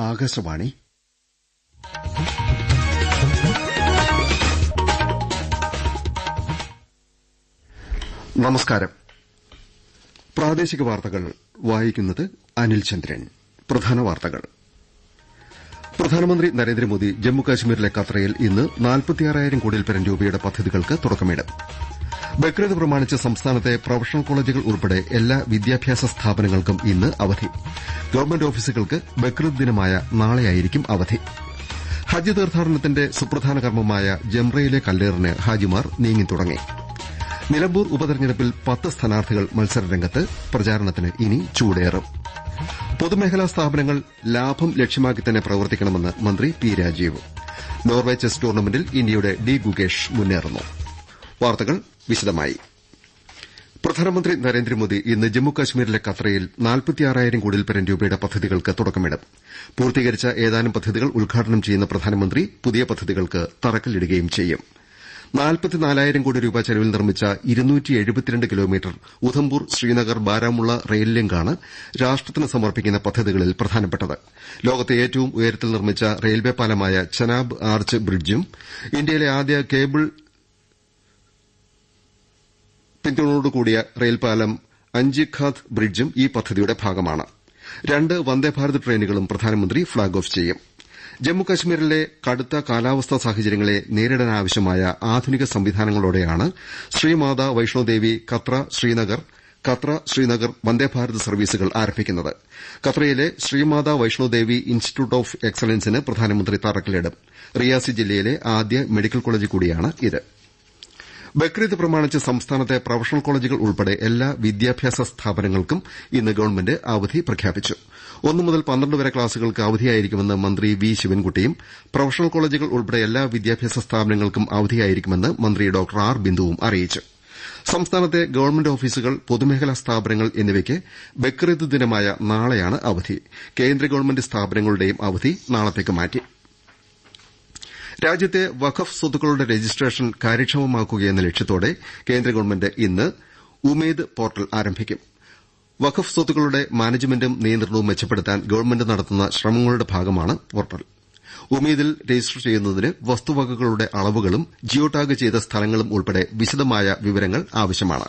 ആകാശവാണി. നമസ്കാരം. പ്രാദേശിക വാർത്തകൾ വായിക്കുന്നത് അനിൽ ചന്ദ്രൻ. പ്രധാന വാർത്തകൾ. പ്രധാനമന്ത്രി നരേന്ദ്രമോദി ജമ്മുകാശ്മീരിലെ കത്രയിൽ ഇന്ന് നാൽപ്പത്തിയാറായിരം കോടിയിൽ പരം രൂപയുടെ പദ്ധതികൾക്ക് തുടക്കമിടും. ബക്രീദ് പ്രമാണിച്ച് സംസ്ഥാനത്തെ പ്രൊഫഷണൽ കോളേജുകൾ ഉൾപ്പെടെ എല്ലാ വിദ്യാഭ്യാസ സ്ഥാപനങ്ങൾക്കും ഇന്ന് അവധി. ഗവൺമെന്റ് ഓഫീസുകൾക്ക് ബക്രീദ് ദിനമായ നാളെയായിരിക്കും അവധി. ഹജ്ജ് തീർത്ഥാടനത്തിന്റെ സുപ്രധാന കർമ്മമായ ജംറയിലെ കല്ലേറിന് ഹാജിമാർ നീങ്ങി തുടങ്ങി. നിലമ്പൂർ ഉപതെരഞ്ഞെടുപ്പിൽ പത്ത് സ്ഥാനാർത്ഥികൾ മത്സരരംഗത്ത് പ്രചാരണത്തിന് ഇനി ചൂടേറും. പൊതുമേഖലാ സ്ഥാപനങ്ങൾ ലാഭം ലക്ഷ്യമാക്കി തന്നെ പ്രവർത്തിക്കണമെന്ന് മന്ത്രി പി രാജീവ്. നോർവെ ചെസ് ടൂർണമെന്റിൽ ഇന്ത്യയുടെ ഡി ഗുകേഷ് മുന്നേറുന്നു. വാർത്തകൾ വിശദമായി. പ്രധാനമന്ത്രി നരേന്ദ്രമോദി ഇന്ന് ജമ്മുകാശ്മീരിലെ കത്രയിൽ നാൽപ്പത്തിയാറായിരം കോടിയിൽപ്പരം രൂപയുടെ പദ്ധതികൾക്ക് തുടക്കമിടും. പൂർത്തീകരിച്ച ഏതാനും പദ്ധതികൾ ഉദ്ഘാടനം ചെയ്യുന്ന പ്രധാനമന്ത്രി പുതിയ പദ്ധതികൾക്ക് തറക്കല്ലിടുകയും ചെയ്യും. നാൽപ്പത്തിനാലായിരം കോടി രൂപ ചെലവിൽ നിർമ്മിച്ച കിലോമീറ്റർ ഉധംപൂർ ശ്രീനഗർ ബാരാമുള്ള റെയിൽ ലിങ്കാണ് രാഷ്ട്രത്തിന് സമർപ്പിക്കുന്ന പദ്ധതികളിൽ പ്രധാനപ്പെട്ടത്. ലോകത്തെ ഏറ്റവും ഉയരത്തിൽ നിർമ്മിച്ച റെയിൽവേ പാലമായ ചനാബ് ആർച്ച് ബ്രിഡ്ജും ഇന്ത്യയിലെ ആദ്യ കേബിൾ പിന്തുണയോടുകൂടിയ റെയിൽപാലം അഞ്ചിഖാദ് ബ്രിഡ്ജും ഈ പദ്ധതിയുടെ ഭാഗമാണ്. രണ്ട് വന്ദേഭാരത് ട്രെയിനുകളും പ്രധാനമന്ത്രി ഫ്ളാഗ് ഓഫ് ചെയ്യും. ജമ്മുകശ്മീരിലെ കടുത്ത കാലാവസ്ഥാ സാഹചര്യങ്ങളെ നേരിടാനാവശ്യമായ ആധുനിക സംവിധാനങ്ങളോടെയാണ് ശ്രീമാതാ വൈഷ്ണോദേവി കത്ര ശ്രീനഗർ കത്ര ശ്രീനഗർ വന്ദേഭാരത് സർവീസുകൾ ആരംഭിക്കുന്നത്. കത്രയിലെ ശ്രീമാതാ വൈഷ്ണോദേവി ഇൻസ്റ്റിറ്റ്യൂട്ട് ഓഫ് എക്സലൻസിന് പ്രധാനമന്ത്രി തറക്കല്ലിടും. റിയാസി ജില്ലയിലെ ആദ്യ മെഡിക്കൽ കോളേജ് കൂടിയാണിത് ബക്രീദ് പ്രമാണിച്ച് സംസ്ഥാനത്തെ പ്രൊഫഷണൽ കോളേജുകൾ ഉൾപ്പെടെ എല്ലാ വിദ്യാഭ്യാസ സ്ഥാപനങ്ങൾക്കും ഇന്ന് ഗവൺമെന്റ് അവധി പ്രഖ്യാപിച്ചു. ഒന്നു മുതൽ പന്ത്രണ്ട് വരെ ക്ലാസുകൾക്ക് അവധിയായിരിക്കുമെന്ന് മന്ത്രി വി ശിവൻകുട്ടിയും പ്രൊഫഷണൽ കോളേജുകൾ ഉൾപ്പെടെ എല്ലാ വിദ്യാഭ്യാസ സ്ഥാപനങ്ങൾക്കും അവധിയായിരിക്കുമെന്ന് മന്ത്രി ഡോക്ടർ ആർ ബിന്ദുവും അറിയിച്ചു. സംസ്ഥാനത്തെ ഗവൺമെന്റ് ഓഫീസുകൾ പൊതുമേഖലാ സ്ഥാപനങ്ങൾ എന്നിവയ്ക്ക് ബക്രീദ് ദിനമായ നാളെയാണ് അവധി. കേന്ദ്ര ഗവൺമെന്റ് സ്ഥാപനങ്ങളുടെയും അവധി നാളത്തേക്ക് മാറ്റി. രാജ്യത്തെ വഖഫ് സ്വത്തുക്കളുടെ രജിസ്ട്രേഷൻ കാര്യക്ഷമമാക്കുകയെന്ന ലക്ഷ്യത്തോടെ കേന്ദ്ര ഗവൺമെന്റ് ഇന്ന് ഉമേദ് പോർട്ടൽ ആരംഭിക്കും. വഖഫ് സ്വത്തുക്കളുടെ മാനേജ്മെന്റും നിയന്ത്രണവും മെച്ചപ്പെടുത്താൻ ഗവൺമെന്റ് നടത്തുന്ന ശ്രമങ്ങളുടെ ഭാഗമാണ് പോർട്ടൽ. ഉമീദിൽ രജിസ്റ്റർ ചെയ്യുന്നതിന് വസ്തുവകകളുടെ അളവുകളും ജിയോ ടാഗ് ചെയ്ത സ്ഥലങ്ങളും ഉൾപ്പെടെ വിശദമായ വിവരങ്ങൾ ആവശ്യമാണ്.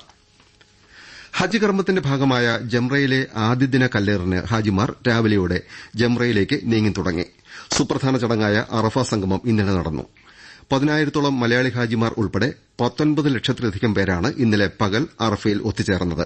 ഹജ്ജ് കർമ്മത്തിന്റെ ഭാഗമായ ജംറയിലെ ആദ്യദിന കല്ലേറിന് ഹാജിമാർ രാവിലെയോടെ ജംറയിലേക്ക് നീങ്ങിത്തുടങ്ങി സുപ്രധാന ചടങ്ങായ അറഫ സംഗമം ഇന്നലെ നടന്നു. പതിനായിരത്തോളം മലയാളി ഹാജിമാർ ഉൾപ്പെടെ പത്തൊൻപത് ലക്ഷത്തിലധികം പേരാണ് ഇന്നലെ പകൽ അറഫയിൽ ഒത്തുചേർന്നത്.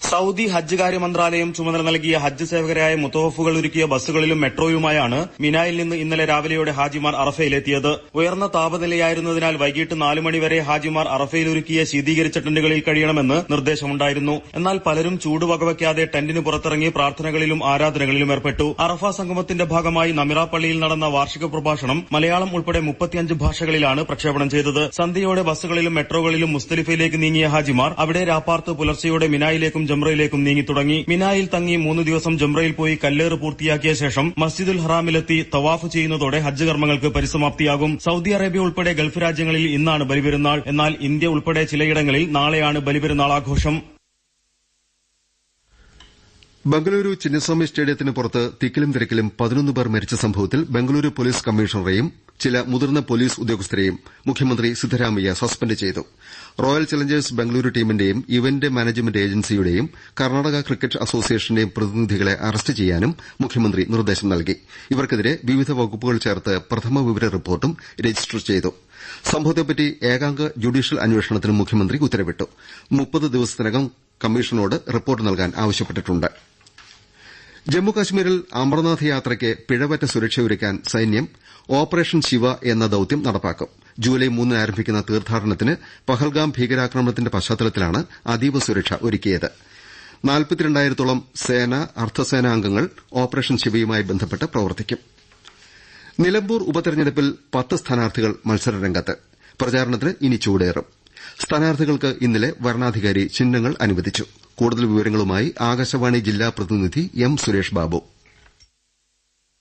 സൌദി ഹജ്ജ് കാര്യ മന്ത്രാലയം ചുമതല നൽകിയ ഹജ്ജ് സേവകരായ മുത്തവഫുകൾ ഒരുക്കിയ ബസ്സുകളിലും മെട്രോയുമായാണ് മിനായിൽ നിന്ന് ഇന്നലെ രാവിലെയോടെ ഹാജിമാർ അറഫയിലെത്തിയത്. ഉയർന്ന താപനിലയായിരുന്നതിനാൽ വൈകിട്ട് നാലു മണിവരെ ഹാജിമാർ അറഫയിൽ ഒരുക്കിയ ശീതീകരിച്ച ടെന്റുകളിൽ കഴിയണമെന്ന് നിർദ്ദേശമുണ്ടായിരുന്നു. എന്നാൽ പലരും ചൂട് വകവയ്ക്കാതെ ടെന്റിന് പുറത്തിറങ്ങി പ്രാർത്ഥനകളിലും ആരാധനകളിലും ഏർപ്പെട്ടു. അറഫ സംഗമത്തിന്റെ ഭാഗമായി നമിറ പള്ളിയിൽ നടന്ന വാർഷിക പ്രഭാഷണം മലയാളം ഉൾപ്പെടെ മുപ്പത്തിയഞ്ച് ഭാഷകളിലാണ് പ്രക്ഷേപണം ചെയ്തത്. സന്ധ്യയോടെ ബസ്സുകളിലും മെട്രോകളിലും മുസ്തലിഫയിലേക്ക് നീങ്ങിയ ഹാജിമാർ അവിടെ രാപ്പാർത്ത് പുലർച്ചെയോടെ മിനായിലേക്കും ജംറയിലേക്കും നീങ്ങി തുടങ്ങി. മിനായിൽ തങ്ങി മൂന്ന് ദിവസം ജംറയിൽ പോയി കല്ലേറ് പൂർത്തിയാക്കിയ ശേഷം മസ്ജിദുൽ ഹറാമിലെത്തി തവാഫ് ചെയ്യുന്നതോടെ ഹജ്ജ് കർമ്മങ്ങൾക്ക് പരിസമാപ്തിയാകും. സൌദി അറേബ്യ ഉൾപ്പെടെ ഗൾഫ് രാജ്യങ്ങളിൽ ഇന്നാണ് ബലിപെരുന്നാൾ. എന്നാൽ ഇന്ത്യ ഉൾപ്പെടെ ചിലയിടങ്ങളിൽ നാളെയാണ് ബലിപെരുന്നാൾ ആഘോഷം. ബംഗളൂരു ചിന്നസ്വാമി സ്റ്റേഡിയത്തിന് പുറത്ത് തിക്കിലും തിരക്കിലും പതിനൊന്ന് പേർ മരിച്ച സംഭവത്തിൽ ബംഗളൂരു പോലീസ് കമ്മീഷണറെയും ചില മുതിർന്ന പോലീസ് ഉദ്യോഗസ്ഥരെയും മുഖ്യമന്ത്രി സിദ്ധരാമയ്യ സസ്പെൻഡ് ചെയ്തു. റോയൽ ചലഞ്ചേഴ്സ് ബംഗളൂരു ടീമിന്റെയും ഇവന്റ് മാനേജ്മെന്റ് ഏജൻസിയുടെയും കർണാടക ക്രിക്കറ്റ് അസോസിയേഷന്റെയും പ്രതിനിധികളെ അറസ്റ്റ് ചെയ്യാനും മുഖ്യമന്ത്രി നിർദ്ദേശം നൽകി. ഇവർക്കെതിരെ വിവിധ വകുപ്പുകൾ ചേർത്ത് പ്രഥമ വിവര റിപ്പോർട്ടും രജിസ്റ്റർ ചെയ്തു. സംഭവത്തെപ്പറ്റി ഏകാംഗ ജുഡീഷ്യൽ അന്വേഷണത്തിന് മുഖ്യമന്ത്രി ഉത്തരവിട്ടു. ദിവസത്തിനകം കമ്മീഷനോട് റിപ്പോർട്ട് നൽകാൻ ആവശ്യപ്പെട്ടിട്ടുണ്ട് ജമ്മുകശ്മീരിൽ അമർനാഥ് യാത്രയ്ക്ക് പിഴവറ്റ സുരക്ഷ സുരക്ഷയൊരുക്കാൻ സൈന്യം ഓപ്പറേഷൻ ശിവ എന്ന ദൌത്യം നടപ്പാക്കും. ജൂലൈ മൂന്നിന് ആരംഭിക്കുന്ന തീർത്ഥാടനത്തിന് പഹൽഗാം ഭീകരാക്രമണത്തിന്റെ പശ്ചാത്തലത്തിലാണ് അതീവ സുരക്ഷ ഒരുക്കിയത്. നാൽപ്പത്തിരണ്ടായിരത്തോളം സേന അർദ്ധസേനാ അംഗങ്ങൾ ഓപ്പറേഷൻ ശിവയുമായി ബന്ധപ്പെട്ട് പ്രവർത്തിക്കും. നിലമ്പൂർ ഉപതെരഞ്ഞെടുപ്പിൽ പത്ത് സ്ഥാനാർത്ഥികൾ മത്സരരംഗത്ത്. പ്രചാരണത്തിന് ഇനി ചൂടേറും. സ്ഥാനാർത്ഥികൾക്ക് ഇന്നലെ വരണാധികാരി ചിഹ്നങ്ങൾ അനുവദിച്ചു. കൂടുതൽ വിവരങ്ങളുമായി ആകാശവാണി ജില്ലാ പ്രതിനിധി M Suresh Babu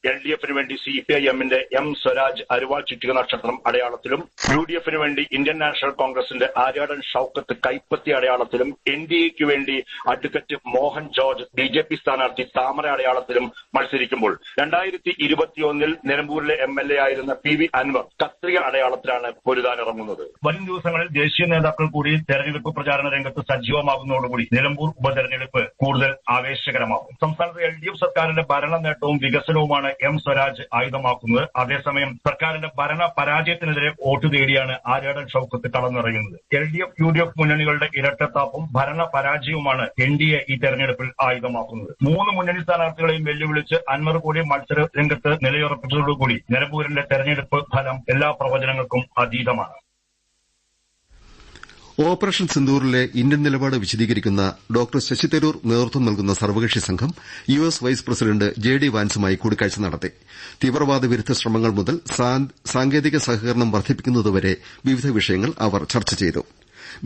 L D എഫിന് വേണ്ടി സി പി ഐ എമ്മിന്റെ എം സ്വരാജ് അരുവാൾ ചുറ്റിക നക്ഷത്രം അടയാളത്തിലും യു ഡി എഫിന് വേണ്ടി ഇന്ത്യൻ നാഷണൽ കോൺഗ്രസിന്റെ ആര്യാടൻ ഷൌക്കത്ത് കൈപ്പത്തി അടയാളത്തിലും എൻ ഡി എക്ക് വേണ്ടി advocate Mohan George B J P സ്ഥാനാർത്ഥി താമര അടയാളത്തിലും മത്സരിക്കുമ്പോൾ രണ്ടായിരത്തി ഇരുപത്തിയൊന്നിൽ നിലമ്പൂരിലെ എം എൽ എ ആയിരുന്ന പി വി അൻവർ കത്രിക അടയാളത്തിലാണ് പൊരുതാനിറങ്ങുന്നത്. വരും ദിവസങ്ങളിൽ ദേശീയ നേതാക്കൾ കൂടി തെരഞ്ഞെടുപ്പ് പ്രചാരണ രംഗത്ത് സജീവമാകുന്നതോടുകൂടി നിലമ്പൂർ ഉപതെരഞ്ഞെടുപ്പ് കൂടുതൽ ആവേശകരമാകും. സംസ്ഥാനത്ത് എൽ ഡി എഫ് സർക്കാരിന്റെ ഭരണ നേട്ടവും വികസനവുമാണ് എം സ്വരാജ് ആയുധമാക്കുന്നത്. അതേസമയം സർക്കാരിന്റെ ഭരണ പരാജയത്തിനെതിരെ വോട്ട് തേടിയാണ് Aryadan Shoukath കടന്നിറങ്ങുന്നത്. L D F U D F മുന്നണികളുടെ ഇരട്ടത്താപ്പും ഭരണ പരാജയവുമാണ് എൻ ഡി എ ഈ തെരഞ്ഞെടുപ്പിൽ ആയുധമാക്കുന്നത്. മൂന്ന് മുന്നണി സ്ഥാനാർത്ഥികളെയും വെല്ലുവിളിച്ച് അൻവർ കൂടി മത്സര രംഗത്ത് നിലയുറപ്പിച്ചതോടുകൂടി നിലമ്പൂരിന്റെ തെരഞ്ഞെടുപ്പ് ഫലം എല്ലാ പ്രവചനങ്ങൾക്കും അതീതമാണ്. ഓപ്പറേഷൻ സിന്ദൂറിലെ ഇന്ത്യൻ നിലപാട് വിശദീകരിക്കുന്ന ഡോക്ടർ ശശി തരൂർ നേതൃത്വം നൽകുന്ന സർവകക്ഷി സംഘം U S vice president J D വാൻസുമായി കൂടിക്കാഴ്ച നടത്തി. തീവ്രവാദ വിരുദ്ധ ശ്രമങ്ങൾ മുതൽ സാങ്കേതിക സഹകരണം വർദ്ധിപ്പിക്കുന്നതുവരെ വിവിധ വിഷയങ്ങൾ അവർ ചർച്ച ചെയ്തു.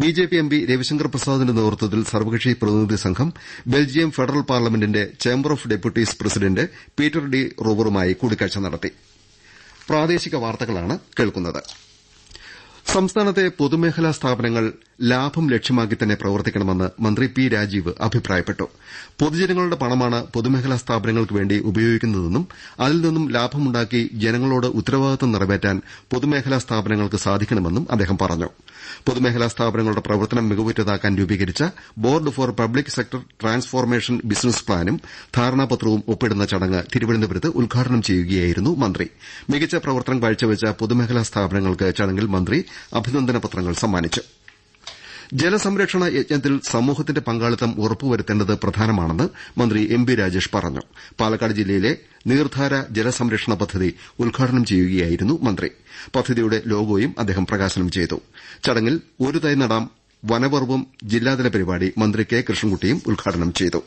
ബിജെപി എംപി രവിശങ്കർ പ്രസാദിന്റെ നേതൃത്വത്തിൽ സർവകക്ഷി പ്രതിനിധി സംഘം ബെൽജിയം ഫെഡറൽ പാർലമെന്റിന്റെ chamber of deputies president Peter De റോവറുമായി കൂടിക്കാഴ്ച നടത്തി. സംസ്ഥാനത്തെ പൊതുമേഖലാ സ്ഥാപനങ്ങൾ ലാഭം ലക്ഷ്യമാക്കി തന്നെ പ്രവർത്തിക്കണമെന്ന് മന്ത്രി പി രാജീവ് അഭിപ്രായപ്പെട്ടു. പൊതുജനങ്ങളുടെ പണമാണ് പൊതുമേഖലാ സ്ഥാപനങ്ങൾക്ക് വേണ്ടി ഉപയോഗിക്കുന്നതെന്നും അതിൽ നിന്നും ലാഭമുണ്ടാക്കി ജനങ്ങളോട് ഉത്തരവാദിത്വം നിറവേറ്റാൻ പൊതുമേഖലാ സ്ഥാപനങ്ങൾക്ക് സാധിക്കണമെന്നും അദ്ദേഹം പറഞ്ഞു. പൊതുമേഖലാ സ്ഥാപനങ്ങളുടെ പ്രവർത്തനം മികവുറ്റതാക്കാൻ രൂപീകരിച്ച board for public sector transformation business പ്ലാനും ധാരണാപത്രവും ഒപ്പിടുന്ന ചടങ്ങ് തിരുവനന്തപുരത്ത് ഉദ്ഘാടനം ചെയ്യുകയായിരുന്നു മന്ത്രി. മികച്ച പ്രവർത്തനം കാഴ്ചവെച്ച പൊതുമേഖലാ സ്ഥാപനങ്ങൾക്ക് ചടങ്ങിൽ മന്ത്രി അഭിനന്ദന പത്രങ്ങൾ സമ്മാനിച്ചു. ജലസംരക്ഷണ യജ്ഞത്തിൽ സമൂഹത്തിന്റെ പങ്കാളിത്തം ഉറപ്പുവരുത്തേണ്ടത് പ്രധാനമാണെന്ന് മന്ത്രി എം ബി രാജേഷ് പറഞ്ഞു. പാലക്കാട് ജില്ലയിലെ നീർധാര ജലസംരക്ഷണ പദ്ധതി ഉദ്ഘാടനം ചെയ്യുകയായിരുന്നു മന്ത്രി. പദ്ധതിയുടെ ലോഗോയും അദ്ദേഹം പ്രകാശനം ചെയ്തു. ചടങ്ങിൽ ഒരു തൈ നടാം വനപർവം ജില്ലാതല പരിപാടി മന്ത്രി കെ കൃഷ്ണൻകുട്ടിയും ഉദ്ഘാടനം ചെയ്തു.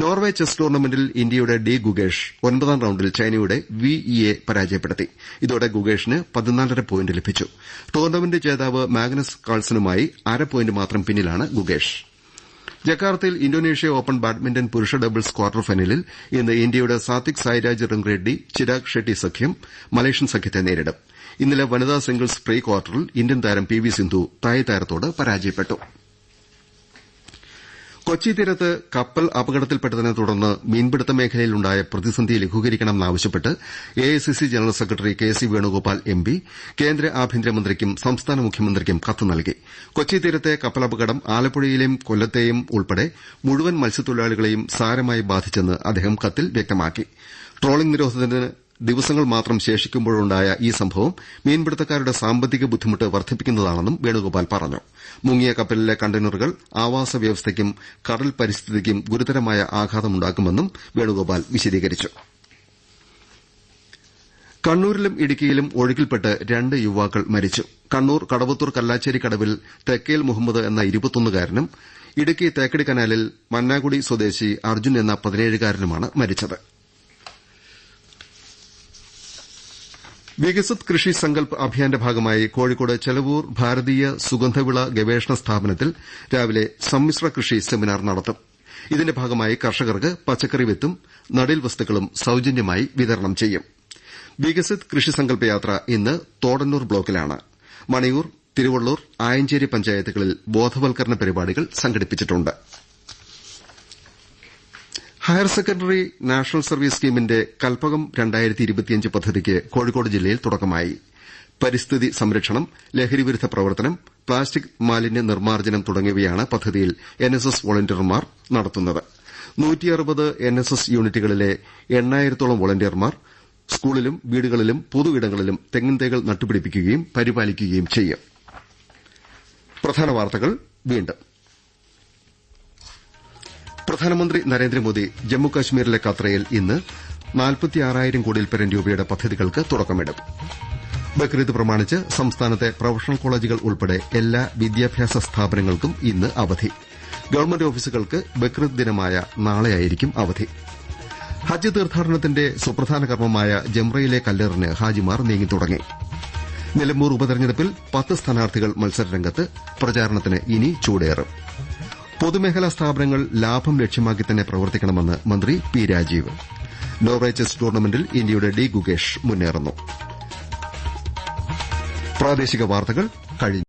നോർവെ ചെസ് ടൂർണമെന്റിൽ ഇന്ത്യയുടെ ഡി ഗുഗേഷ് ഒൻപതാം റൌണ്ടിൽ ചൈനയുടെ വി ഇ എ പരാജയപ്പെടുത്തി. ഇതോടെ ഗുഗേഷിന് പതിനാലര പോയിന്റ് ലഭിച്ചു. ടൂർണമെന്റ് ജേതാവ് മാഗ്നസ് കാൾസനുമായി അര പോയിന്റ് മാത്രം പിന്നിലാണ് ഗുഗേഷ് ജക്കാർത്തയിൽ ഇന്തോനേഷ്യ ഓപ്പൺ ബാഡ്മിന്റൺ പുരുഷ ഡബിൾസ് ക്വാർട്ടർ ഫൈനലിൽ ഇന്ന് ഇന്ത്യയുടെ സാത്വിക് സായിരാജ് റംഗ്റെഡ്ഡി ചിരാഗ് ഷെട്ടി സഖ്യം മലേഷ്യൻ സഖ്യത്തെ നേരിടും. ഇന്നലെ വനിതാ സിംഗിൾസ് പ്രീ ക്വാർട്ടറിൽ ഇന്ത്യൻ താരം പി വി സിന്ധു തായ് താരത്തോട് പരാജയപ്പെട്ടു. കൊച്ചി തീരത്ത് കപ്പൽ അപകടത്തിൽപ്പെട്ടതിനെ തുടർന്ന് മീൻപിടുത്ത മേഖലയിലുണ്ടായ പ്രതിസന്ധി ലഘൂകരിക്കണമെന്നാവശ്യപ്പെട്ട് C general secretary K C Venugopal M P കേന്ദ്ര ആഭ്യന്തരമന്ത്രിക്കും സംസ്ഥാന മുഖ്യമന്ത്രിക്കും കത്ത് നൽകി. കൊച്ചി തീരത്തെ കപ്പലപകടം ആലപ്പുഴയിലെയും കൊല്ലത്തെയും ഉൾപ്പെടെ മുഴുവൻ മത്സ്യത്തൊഴിലാളികളെയും സാരമായി ബാധിച്ചെന്ന് അദ്ദേഹം കത്തിൽ വ്യക്തമാക്കി. ട്രോളിംഗ് നിരോധനത്തിന് ദിവസങ്ങൾ മാത്രം ശേഷിക്കുമ്പോഴുണ്ടായ ഈ സംഭവം മീൻപിടുത്തക്കാരുടെ സാമ്പത്തിക ബുദ്ധിമുട്ട് വർദ്ധിപ്പിക്കുന്നതാണെന്നും വേണുഗോപാൽ പറഞ്ഞു. മുങ്ങിയ കപ്പലിലെ കണ്ടെയ്നറുകൾ ആവാസ വ്യവസ്ഥയ്ക്കും കടൽ പരിസ്ഥിതിക്കും ഗുരുതരമായ ആഘാതമുണ്ടാക്കുമെന്നും വേണുഗോപാൽ വിശദീകരിച്ചു. കണ്ണൂരിലും ഇടുക്കിയിലും ഒഴുക്കിൽപ്പെട്ട് രണ്ട് യുവാക്കൾ മരിച്ചു. കണ്ണൂർ കടവത്തൂർ കല്ലാച്ചേരി കടവിൽ തെക്കേൽ മുഹമ്മദ് എന്ന ഇരുപത്തൊന്നുകാരനും ഇടുക്കി തേക്കടി കനാലിൽ മന്നാകുടി സ്വദേശി അർജുൻ എന്ന പതിനേഴുകാരനുമാണ് മരിച്ചത്. വികസിത് കൃഷി സങ്കൽപ് അഭിയാന്റെ ഭാഗമായി കോഴിക്കോട് ചെലവൂർ ഭാരതീയ സുഗന്ധവിള ഗവേഷണ സ്ഥാപനത്തിൽ രാവിലെ സമ്മിശ്ര കൃഷി സെമിനാർ നടത്തും. ഇതിന്റെ ഭാഗമായി കർഷകർക്ക് പച്ചക്കറി വിത്തും നടീൽ വസ്തുക്കളും സൌജന്യമായി വിതരണം ചെയ്യും. വികസിത് കൃഷി സങ്കല്പ യാത്ര ഇന്ന് തോടന്നൂർ ബ്ലോക്കിലാണ്. മണിയൂർ തിരുവള്ളൂർ ആയഞ്ചേരി പഞ്ചായത്തുകളിൽ ബോധവൽക്കരണ പരിപാടികൾ സംഘടിപ്പിച്ചിട്ടുണ്ട്. ഹയർ സെക്കൻഡറി നാഷണൽ സർവീസ് സ്കീമിന്റെ കൽപ്പകം പദ്ധതിക്ക് കോഴിക്കോട് ജില്ലയിൽ തുടക്കമായി. പരിസ്ഥിതി സംരക്ഷണം ലഹരിവിരുദ്ധ പ്രവർത്തനം പ്ലാസ്റ്റിക് മാലിന്യ നിർമ്മാർജനം തുടങ്ങിയവയാണ് പദ്ധതിയിൽ എൻഎസ്എസ് വോളണ്ടിയർമാർ നടത്തുന്നത്. എൻഎസ്എസ് യൂണിറ്റുകളിലെ എണ്ണായിരത്തോളം വോളണ്ടിയർമാർ സ്കൂളിലും വീടുകളിലും പൊതു ഇടങ്ങളിലും തെങ്ങിൻ തൈകൾ നട്ടുപിടിപ്പിക്കുകയും പരിപാലിക്കുകയും ചെയ്യും. പ്രധാനമന്ത്രി നരേന്ദ്രമോദി ജമ്മുകശ്മീരിലെ കത്രയിൽ ഇന്ന് നാൽപ്പത്തിയാറായിരം കോടിയിൽപ്പരം രൂപയുടെ പദ്ധതികൾക്ക് തുടക്കമിടും. ബക്രീദ് പ്രമാണിച്ച് സംസ്ഥാനത്തെ പ്രൊഫഷണൽ കോളേജുകൾ ഉൾപ്പെടെ എല്ലാ വിദ്യാഭ്യാസ സ്ഥാപനങ്ങൾക്കും ഇന്ന് അവധി. ഗവൺമെന്റ് ഓഫീസുകൾക്ക് ബക്രീദ് ദിനമായ നാളെയായിരിക്കും അവധി. ഹജ്ജ് തീർത്ഥാടനത്തിന്റെ സുപ്രധാന കർമ്മമായ ജംറയിലെ കല്ലേറിന് ഹാജിമാർ നീങ്ങിത്തുടങ്ങി നിലമ്പൂർ ഉപതെരഞ്ഞെടുപ്പിൽ പത്ത് സ്ഥാനാർത്ഥികൾ മത്സരരംഗത്ത് പ്രചാരണത്തിന് ഇനി ചൂടേറും. പൊതുമേഖലാ സ്ഥാപനങ്ങൾ ലാഭം ലക്ഷ്യമാക്കി തന്നെ പ്രവർത്തിക്കണമെന്ന് മന്ത്രി പി രാജീവ്. നോർവേ ചെസ് ടൂർണമെന്റിൽ ഇന്ത്യയുടെ ഡി ഗുകേഷ് മുന്നേറുന്നു.